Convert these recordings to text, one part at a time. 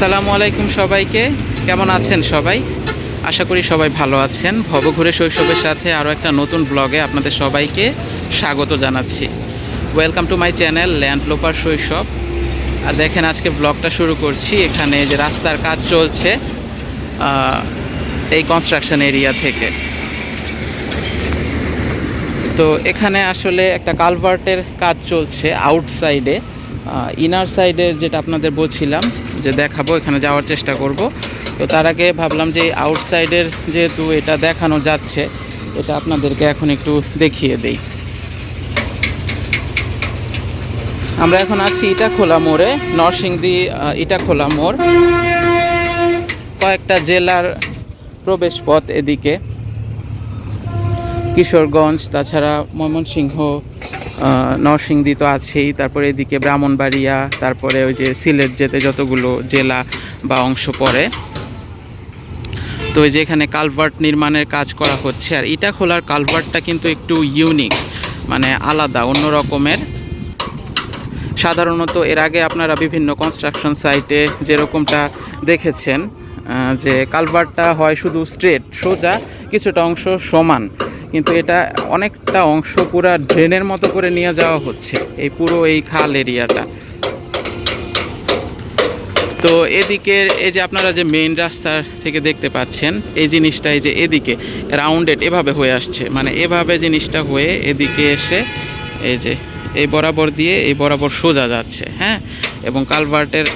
আসসালামু আলাইকুম সবাইকে। কেমন আছেন সবাই? আশা করি সবাই ভালো আছেন। ভবঘুরে শৈশবের সাথে আরও একটা নতুন ব্লগে আপনাদের সবাইকে স্বাগত জানাচ্ছি। Welcome to my channel land loper শৈশব আর দেখেন আজকে ব্লগটা শুরু করছি। এখানে যে রাস্তার কাজ চলছে এই কনস্ট্রাকশন এরিয়া থেকে। তো এখানে আসলে একটা কালভার্টের কাজ চলছে আউটসাইডে ইনার সাইডের যেটা আপনাদের বলছিলাম, যে দেখাবো, এখানে যাওয়ার চেষ্টা করব। তো তার আগে ভাবলাম যে আউটসাইডের যেহেতু এটা দেখানো যাচ্ছে, এটা আপনাদেরকে এখন একটু দেখিয়ে দেই। আমরা এখন আছি ইটাখোলা মোড়ে, নরসিংদী ইটাখোলা মোড়। কয়েকটা জেলার প্রবেশ পথ এদিকে। কিশোরগঞ্জ, তাছাড়া ময়মনসিংহ নরসিংদী তো আছেই, তারপরে এদিকে ব্রাহ্মণবাড়িয়া, তারপরে ওই যে সিলেট যেতে যতগুলো জেলা বা অংশ পড়ে। তো এই যে এখানে কালভার্ট নির্মাণের কাজ করা হচ্ছে, আর ইটা খোলার কালভার্টটা কিন্তু একটু ইউনিক মানে আলাদা, অন্য রকমের। সাধারণত এর আগে আপনারা বিভিন্ন কনস্ট্রাকশন সাইটে যেরকমটা দেখেছেন যে কালভার্টটা হয় শুধু স্ট্রেট, সোজা কিছুটা অংশ সমান। কিন্তু এটা অনেকটা অংশ পুরা ড্রেনের মতো করে নিয়ে যাওয়া হচ্ছে, এই পুরো এই খাল এরিয়াটা। তো এদিকের এই যে আপনারা যে মেইন রাস্তার থেকে দেখতে পাচ্ছেন, এই জিনিসটা এই যে এদিকে রাউন্ডেড এভাবে হয়ে আসছে। মানে এভাবে জিনিসটা হয়ে এদিকে এসে এই যে এই বরাবর দিয়ে এই বরাবর সোজা যাচ্ছে হ্যাঁ? এবং কালভার্টের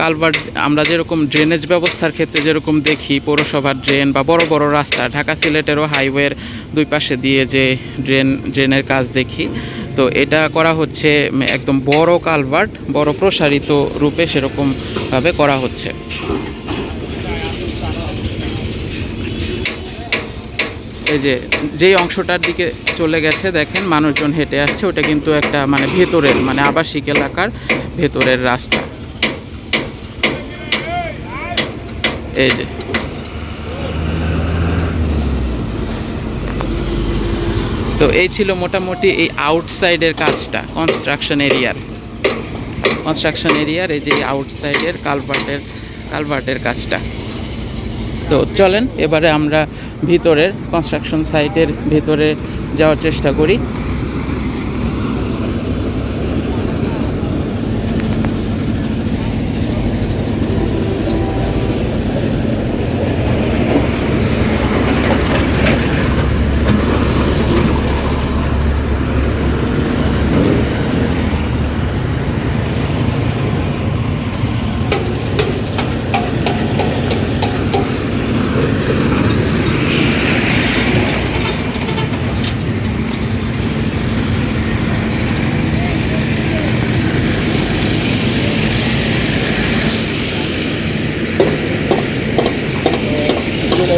কালভার্ট, আমরা যেরকম ড্রেনেজ ব্যবস্থার ক্ষেত্রে যেরকম দেখি, পৌরসভার ড্রেন বা বড় বড় রাস্তা, ঢাকা সিলেটেরও হাইওয়ের দুই পাশে দিয়ে যে ড্রেন ড্রেনের কাজ দেখি। তো এটা করা হচ্ছে একদম বড় কালভার্ট, বড় প্রসারিত রূপে সেরকমভাবে করা হচ্ছে। এই যে, যেই অংশটার দিকে চলে গেছে, দেখেন মানুষজন হেঁটে আসছে, ওটা কিন্তু একটা মানে ভেতরের মানে আবাসিক এলাকার ভেতরের রাস্তা। এই যে। তো এই ছিল মোটামুটি এই আউটসাইডের কাজটা কনস্ট্রাকশন এরিয়ার কনস্ট্রাকশন এরিয়ার এই যে আউটসাইডের কালভার্টের কালভার্টের কাজটা। তো চলেন, এবারে আমরা ভিতরের কনস্ট্রাকশন সাইটের ভিতরে যাওয়ার চেষ্টা করি।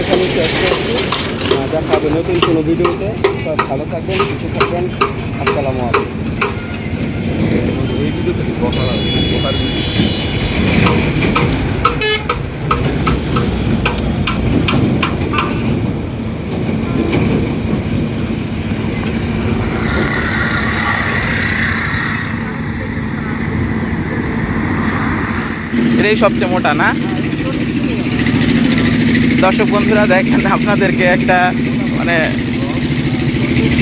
এখানে শেষ করছি। দেখা হবে নতুন কোনো ভিডিওতে তো ভালো থাকবেন সুস্থ থাকবেন। আসসালামু আলাইকুম। এই ভিডিওতে এটাই সবচেয়ে মোটা না? দর্শক বন্ধুরা দেখেন আপনাদেরকে একটা মানে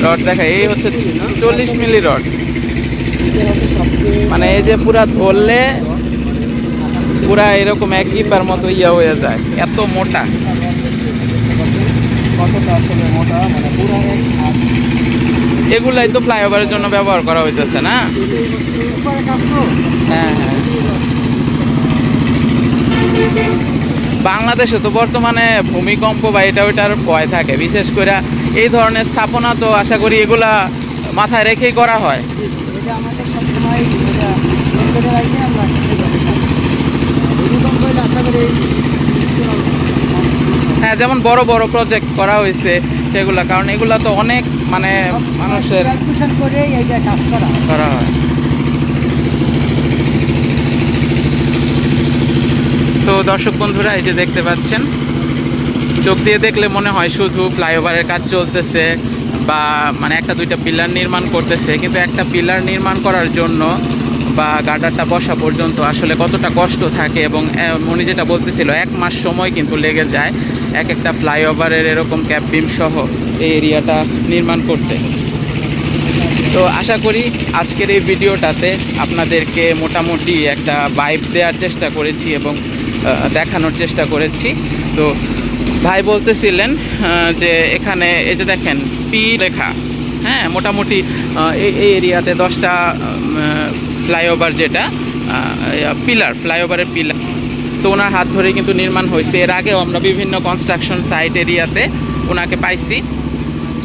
রড দেখা এই হচ্ছে চল্লিশ মিলি রড। মানে এই যে পুরা ধরলে পুরা এরকম এক ইপার মতো ইয়া হয়ে যায়। এত মোটা। এগুলাই তো ফ্লাইওভারের জন্য ব্যবহার করা হইতেছে না? হ্যাঁ হ্যাঁ। বাংলাদেশে তো বর্তমানে ভূমিকম্প বা এটা ওইটার ভয় থাকে। বিশেষ করে এই ধরনের স্থাপনা তো আশা করি এগুলা মাথায় রেখেই করা হয়। হ্যাঁ যেমন বড় বড় প্রজেক্ট করা হয়েছে সেগুলা কারণ এগুলা তো অনেক মানে মানুষের করা হয়। দর্শক বন্ধুরা, এই যে দেখতে পাচ্ছেন, চোখ দিয়ে দেখলে মনে হয় শুধু ফ্লাইওভারের কাজ চলতেছে বা মানে একটা দুইটা পিলার নির্মাণ করতেছে, কিন্তু একটা পিলার নির্মাণ করার জন্য বা গার্ডারটা বসা পর্যন্ত আসলে কতটা কষ্ট থাকে এবং উনি যেটা বলতেছিল, এক মাস সময় কিন্তু লেগে যায় এক একটা ফ্লাইওভারের এরকম ক্যাপ বিম সহ এই এরিয়াটা নির্মাণ করতে। তো আশা করি আজকের এই ভিডিওটাতে আপনাদেরকে মোটামুটি একটা বাইপ দেওয়ার চেষ্টা করেছি এবং দেখানোর চেষ্টা করেছি। তো ভাই বলতেছিলেন যে এখানে এই যে দেখেন পি লেখা হ্যাঁ মোটামুটি এই এরিয়াতে দশটা ফ্লাইওভার যেটা পিলার, ফ্লাইওভারের পিলার। তো ওনার হাত ধরে কিন্তু নির্মাণ হয়েছে। এর আগেও আমরা বিভিন্ন কনস্ট্রাকশন সাইট এরিয়াতে ওনাকে পাইছি।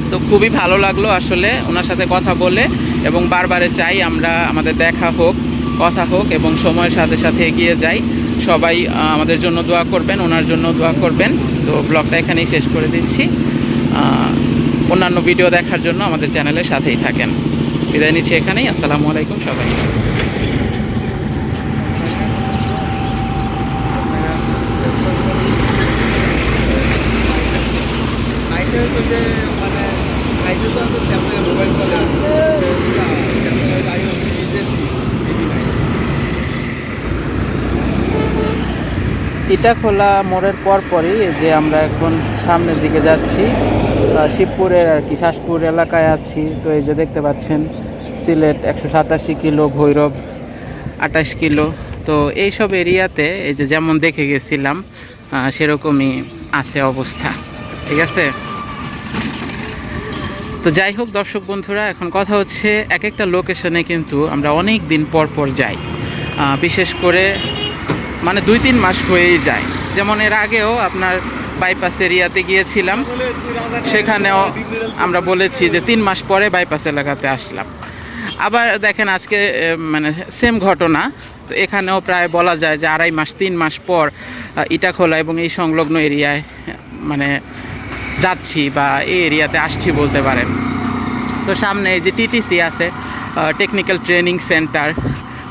তো খুবই ভালো লাগল আসলে ওনার সাথে কথা বলে এবং বারবারে চাই আমরা, আমাদের দেখা হোক, কথা হোক এবং সময়ের সাথে সাথে এগিয়ে যাই। সবাই আমাদের জন্য দোয়া করবেন, ওনার জন্য দোয়া করবেন। তো ব্লগটা এখানেই শেষ করে দিচ্ছি। অন্যান্য ভিডিও দেখার জন্য আমাদের চ্যানেলের সাথেই থাকেন। বিদায় নিচ্ছি এখানেই, আসসালামু আলাইকুম সবাই। মানে মোবাইল চলে ইটা খোলা মোড়ের পর পরই যে আমরা এখন সামনের দিকে যাচ্ছি শিবপুরের আর কি, শাসপুর এলাকায় আছি। তো এই যে দেখতে পাচ্ছেন, সিলেট একশো সাতাশি কিলো, ভৈরব আঠাশ কিলো। তো এইসব এরিয়াতে এই যে যেমন দেখে গেছিলাম সেরকমই আছে অবস্থা। ঠিক আছে? তো যাই হোক দর্শক বন্ধুরা, এখন কথা হচ্ছে এক একটা লোকেশনে কিন্তু আমরা অনেক দিন পর পর যাই। বিশেষ করে মানে দুই তিন মাস হয়েই যায়। যেমন এর আগেও আপনার বাইপাস এরিয়াতে গিয়েছিলাম, সেখানেও আমরা বলেছি যে তিন মাস পরে বাইপাস এলাকাতে আসলাম। আবার দেখেন আজকে মানে সেম ঘটনা, তো এখানেও প্রায় বলা যায় যে আড়াই মাস, তিন মাস পর ইটাখোলা এবং এই সংলগ্ন এরিয়ায় মানে যাচ্ছি বা এই এরিয়াতে আসছি বলতে পারেন। তো সামনে যে টিটিসি আছে টেকনিক্যাল ট্রেনিং সেন্টার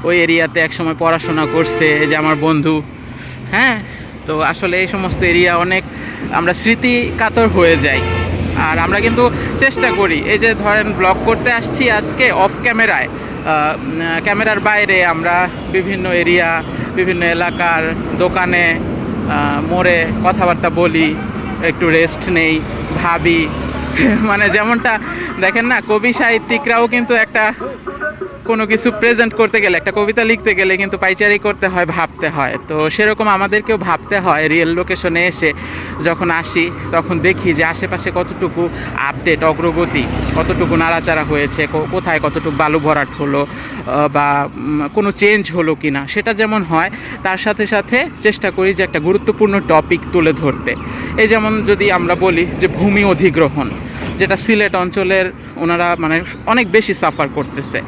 ওই এরিয়াতে একসময় পড়াশোনা করছে, এই যে আমার বন্ধু। হ্যাঁ তো আসলে এই সমস্ত এরিয়া অনেক আমরা স্মৃতি কাতর হয়ে যাই। আর আমরা কিন্তু চেষ্টা করি, এই যে ধরেন ব্লগ করতে আসছি আজকে অফ ক্যামেরায় ক্যামেরার বাইরে আমরা বিভিন্ন এরিয়া, বিভিন্ন এলাকার দোকানে মোড়ে কথাবার্তা বলি, একটু রেস্ট নেই, ভাবি। মানে যেমনটা দেখেন না, কবি সাহিত্যিকরাও কিন্তু একটা কোনো কিছু প্রেজেন্ট করতে গেলে, একটা কবিতা লিখতে গেলে কিন্তু পাইচারি করতে হয়, ভাবতে হয়। তো সেরকম আমাদেরকেও ভাবতে হয় রিয়েল লোকেশনে এসে যখন আসি, তখন দেখি যে আশেপাশে কতটুকু আপডেট অগ্রগতি, কতটুকু নাড়াচাড়া হয়েছে কোথায় কতটুকু বালু ভরাট হলো বা কোনো চেঞ্জ হলো কি না সেটা যেমন হয়, তার সাথে সাথে চেষ্টা করি যে একটা গুরুত্বপূর্ণ টপিক তুলে ধরতে। এই যেমন যদি আমরা বলি যে ভূমি অধিগ্রহণ যেটা সিলেট অঞ্চলের ওনারা মানে অনেক বেশি সাফার করতেছে।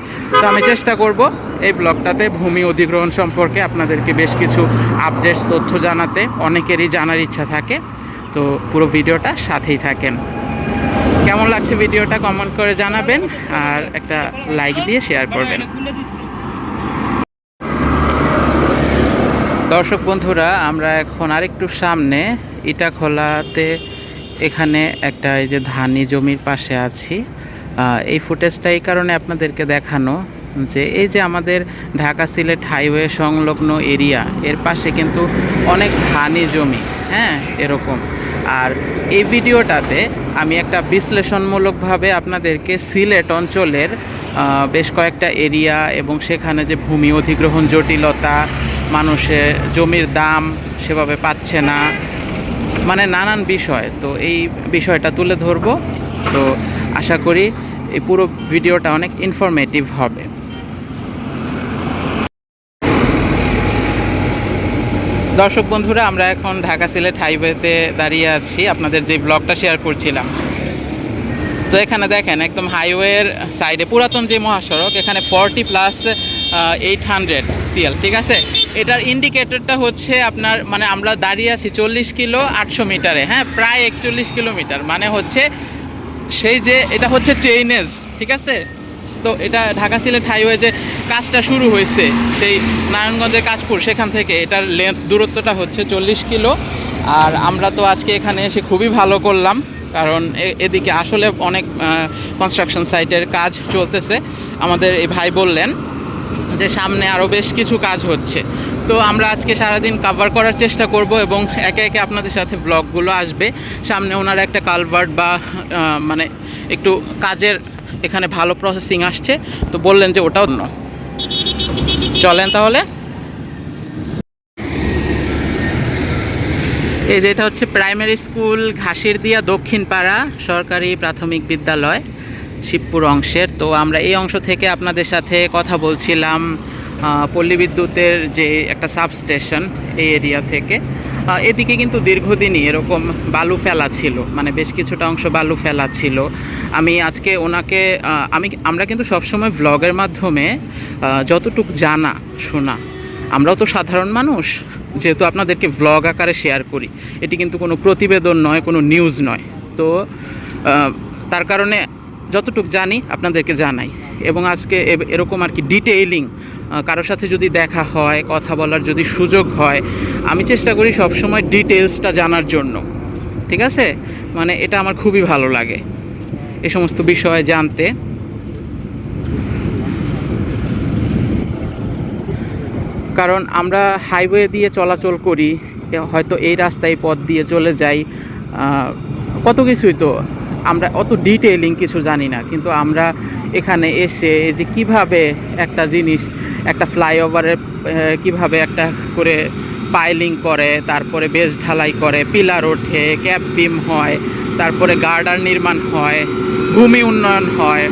তো আমি চেষ্টা করব এই ব্লগটাতে ভূমি অধিগ্রহণ সম্পর্কে আপনাদেরকে বেশ কিছু আপডেটস তথ্য জানাতে। অনেকেরই জানার ইচ্ছা থাকে। তো পুরো ভিডিওটা সাথেই থাকেন। কেমন লাগছে ভিডিওটা কমেন্ট করে জানাবেন আর একটা লাইক দিয়ে শেয়ার করবেন। দর্শক বন্ধুরা, আমরা এখন আরেকটু সামনে ইটাখোলাতে এখানে একটা এই যে ধানি জমির পাশে আছি। এই ফুটেজটা এই কারণে আপনাদেরকে দেখানো যে এই যে আমাদের ঢাকা সিলেট হাইওয়ে সংলগ্ন এরিয়া, এর পাশে কিন্তু অনেক ধানি জমি হ্যাঁ এরকম। আর এই ভিডিওটাতে আমি একটা বিশ্লেষণমূলকভাবে আপনাদেরকে সিলেট অঞ্চলের বেশ কয়েকটা এরিয়া এবং সেখানে যে ভূমি অধিগ্রহণ জটিলতা, মানুষের জমির দাম সেভাবে পাচ্ছে না মানে নানান বিষয়, তো এই বিষয়টা তুলে ধরবো। তো আশা করি এই পুরো ভিডিওটা অনেক ইনফরমেটিভ হবে। দর্শক বন্ধুরা, আমরা এখন ঢাকা সিলেট হাইওয়েতে দাঁড়িয়ে আছি। আপনাদের যে ব্লগটা শেয়ার করছিলাম তো এখানে দেখেন একদম হাইওয়ের সাইডে পুরাতন যে মহাসড়ক, এখানে forty plus eight hundred CL ঠিক আছে? এটার ইন্ডিকেটরটা হচ্ছে আপনার মানে আমরা দাঁড়িয়ে আছি চল্লিশ কিলো আটশো মিটারে হ্যাঁ? প্রায় একচল্লিশ কিলোমিটার মানে হচ্ছে সেই যে, এটা হচ্ছে চেইনেজ ঠিক আছে? তো এটা ঢাকা সিলেট হাইওয়ে যে কাজটা শুরু হয়েছে, সেই নারায়ণগঞ্জের কাজপুর, সেখান থেকে এটার লেন্থ দূরত্বটা হচ্ছে চল্লিশ কিলো। আর আমরা তো আজকে এখানে এসে খুবই ভালো করলাম। কারণ এদিকে আসলে অনেক কনস্ট্রাকশন সাইটের কাজ চলতেছে। আমাদের এই ভাই বললেন যে সামনে আরও বেশ কিছু কাজ হচ্ছে। তো আমরা আজকে সারাদিন কাভার করার চেষ্টা করব এবং একে একে আপনাদের সাথে ব্লগগুলো আসবে। সামনে ওনার একটা কালভার্ট বা মানে একটু কাজের এখানে ভালো প্রসেসিং আসছে। তো বললেন যে ওটাও চলেন তাহলে। এই যে এটা হচ্ছে প্রাইমারি স্কুল ঘাসের দিয়া দক্ষিণ পাড়া সরকারি প্রাথমিক বিদ্যালয় শিবপুর অংশের। তো আমরা এই অংশ থেকে আপনাদের সাথে কথা বলছিলাম পল্লী বিদ্যুতের যে একটা সাবস্টেশন এই এরিয়া থেকে। এদিকে কিন্তু দীর্ঘদিনই এরকম বালু ফেলা ছিল মানে বেশ কিছুটা অংশ বালু ফেলা ছিল। আমি আজকে ওনাকে আমি আমরা কিন্তু সবসময় ব্লগের মাধ্যমে যতটুক জানা, শোনা। আমরাও তো সাধারণ মানুষ যেহেতু আপনাদেরকে ব্লগ আকারে শেয়ার করি, এটি কিন্তু কোনো প্রতিবেদন নয়, কোনো নিউজ নয়। তো তার কারণে যতটুকু জানি আপনাদেরকে জানাই। এবং আজকে এরকম আর কি ডিটেইলিং কারোর সাথে যদি দেখা হয়, কথা বলার যদি সুযোগ হয়, আমি চেষ্টা করি সবসময় ডিটেলসটা জানার জন্য। ঠিক আছে? মানে এটা আমার খুবই ভালো লাগে। এ সমস্ত বিষয়ে জানতে। কারণ আমরা হাইওয়ে দিয়ে চলাচল করি হয়তো এই রাস্তায় পথ দিয়ে চলে যাই কত কিছুই তো আমরা অত ডিটেইলিং কিছু জানি না। কিন্তু আমরা এখানে এসে যে কীভাবে একটা জিনিস, একটা ফ্লাইওভারের কীভাবে একটা করে পাইলিং করে, তারপরে বেস ঢালাই করে পিলার ওঠে ক্যাপ বিম হয়, তারপরে গার্ডার নির্মাণ হয়, ভূমি উন্নয়ন হয়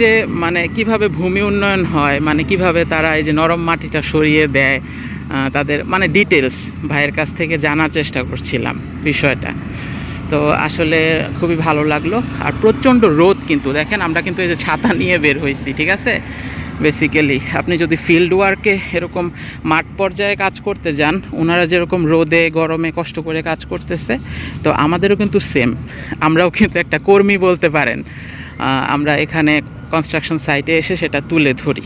যে মানে কীভাবে ভূমি উন্নয়ন হয় মানে কীভাবে তারা এই যে নরম মাটিটা সরিয়ে দেয় তাদের মানে ডিটেলস ভাইয়ের কাছ থেকে জানার চেষ্টা করছিলাম বিষয়টা। তো আসলে খুবই ভালো লাগল। আর প্রচণ্ড রোদ কিন্তু, দেখেন আমরা কিন্তু এই যে ছাতা নিয়ে বের হয়েছি, ঠিক আছে? বেসিক্যালি আপনি যদি ফিল্ড ওয়ার্কে এরকম মাঠ পর্যায়ে কাজ করতে যান ওনারা যেরকম রোদে, গরমে কষ্ট করে কাজ করতেছে, তো আমাদেরও কিন্তু সেম আমরাও কিন্তু একটা কর্মী বলতে পারেন। আমরা এখানে কনস্ট্রাকশন সাইটে এসে সেটা তুলে ধরি।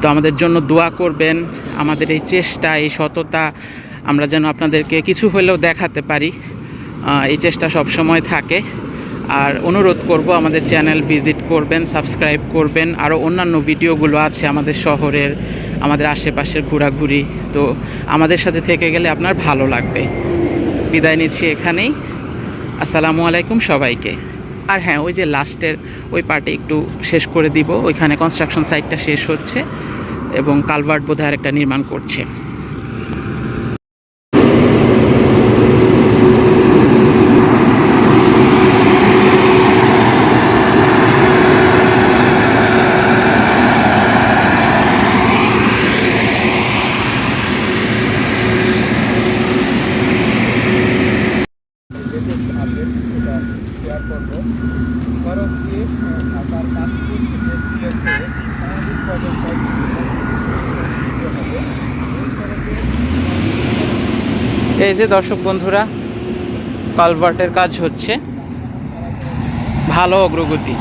তো আমাদের জন্য দোয়া করবেন, আমাদের এই চেষ্টা, এই সততা, আমরা যেন আপনাদেরকে কিছু হলেও দেখাতে পারি। এই চেষ্টা সব সময় থাকে। আর অনুরোধ করব, আমাদের চ্যানেল ভিজিট করবেন, সাবস্ক্রাইব করবেন, আরও অন্যান্য ভিডিওগুলো আছে আমাদের শহরের, আমাদের আশেপাশের ঘোরাঘুরি। তো আমাদের সাথে থেকে গেলে আপনার ভালো লাগবে। বিদায় নিচ্ছি এখানেই। আসসালামু আলাইকুম সবাইকে। আর হ্যাঁ ওই যে লাস্টের ওই পার্টে একটু শেষ করে দিব। ওইখানে কনস্ট্রাকশন সাইটটা শেষ হচ্ছে এবং কালভার্ট বোধহয় আরেকটা নির্মাণ করছে আপডেট সেটা শেয়ার করব পরবর্তী ঢাকার কাজপুর থেকে সিলেটে সামাজিক পর্যন্ত হবে এই যে দর্শক বন্ধুরা কালভার্টের কাজ হচ্ছে। ভালো অগ্রগতি।